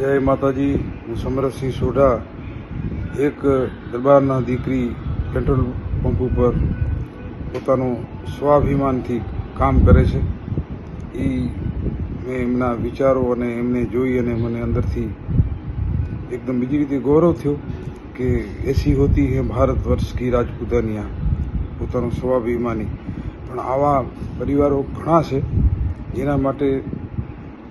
જય માતાજી, હું સમરસિંહ સોઢા, એક દરબારના દીકરી પેટ્રોલ પંપ ઉપર પોતાનું સ્વાભિમાનથી કામ કરે છે. એ મેં એમના વિચારો અને એમને જોઈ અને મને અંદરથી એકદમ બીજી રીતે ગૌરવ થયો કે એસી હોતી હે ભારત વર્ષ કી રાજપૂતાનિયા, પોતાનું સ્વાભિમાની. પણ આવા પરિવારો ઘણા છે, જેના માટે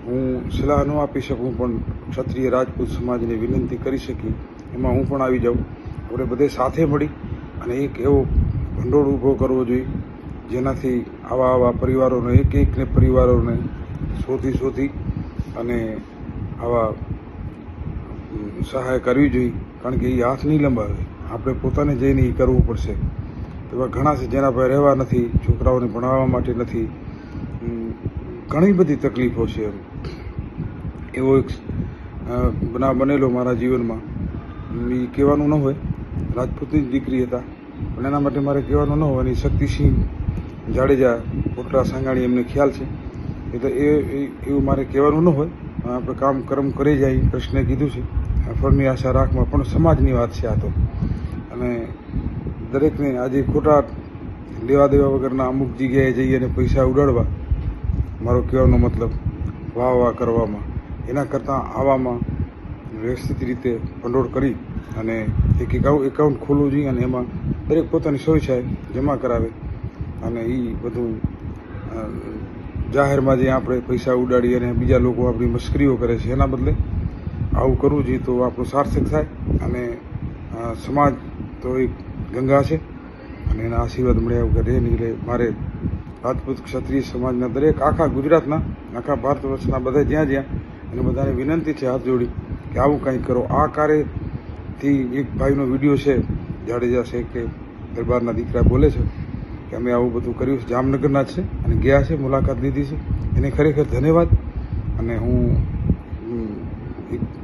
હું સલાહ ન આપી શકું, પણ ક્ષત્રિય રાજપૂત સમાજને વિનંતી કરી શકી. એમાં હું પણ આવી જાઉં. આપણે બધે સાથે મળી અને એક એવો ભંડોળ ઊભો કરવો જોઈએ. જેનાથી આવા આવા પરિવારોને, એક એકને પરિવારોને શોધી શોધી અને આવા સહાય કરવી જોઈએ. કારણ કે એ હાથ નહીં લંબાવે. આપણે પોતાને જઈને એ કરવું પડશે. એવા ઘણા છે જેના પાસે રહેવા નથી, છોકરાઓને ભણાવવા માટે નથી. ઘણી બધી તકલીફો છે એમ. એવો એક બનાવ બનેલો મારા જીવનમાં. એ કહેવાનું ન હોય. રાજપૂતની જ દીકરી હતા. પણ એના માટે મારે કહેવાનું ન હોય. અને શક્તિસિંહ જાડેજા પોટલા સાંગાણી એમને ખ્યાલ છે. એટલે એ, એ- એવું મારે કહેવાનું ન હોય. આપણે કામ કર્મ કરી જાય કૃષ્ણે કીધું છે. ફળની આશા રાખમાં પણ સમાજની વાત છે આ તો. અને દરેકને આજે ખોટા લેવા દેવા વગરના અમુક જગ્યાએ જઈ અને પૈસા ઉડાડવા. મારો કહેવાનો મતલબ, વાહ વાહ કરવામાં. એના કરતાં આવામાં વ્યવસ્થિત રીતે ભંડોળ કરી અને એક એકાઉન્ટ ખોલવું જોઈએ અને એમાં દરેક પોતાની સ્વેચ્છાએ જમા કરાવે અને એ બધું જાહેરમાં જે આપણે પૈસા ઉડાડીએ અને બીજા લોકો આપણી મશ્કરીઓ કરે છે, એના બદલે આવું કરવું જોઈએ તો આપણું સાર્થક થાય અને સમાજ તો એક ગંગા છે અને એના આશીર્વાદ મળ્યા વગર રહે નહીં એટલે મારે રાજપૂત ક્ષત્રિય સમાજના દરેક આખા ગુજરાતના, આખા ભારત વર્ષના બધા જ્યાં જ્યાં અને બધાને વિનંતી છે હાથ જોડી કે આવું કંઈક કરો. આ કાર્યથી એક ભાઈનો વીડિયો છે, જાડેજા છે કે દરબારના દીકરા બોલે છે કે અમે આવું બધું કર્યું છે. જામનગરના છે અને ગયા છે, મુલાકાત લીધી છે. એને ખરેખર ધન્યવાદ. અને હું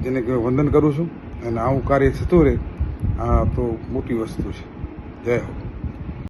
જેને કહેવાય વંદન કરું છું. અને આવું કાર્ય થતું રહે, આ તો મોટી વસ્તુ છે. જય હો.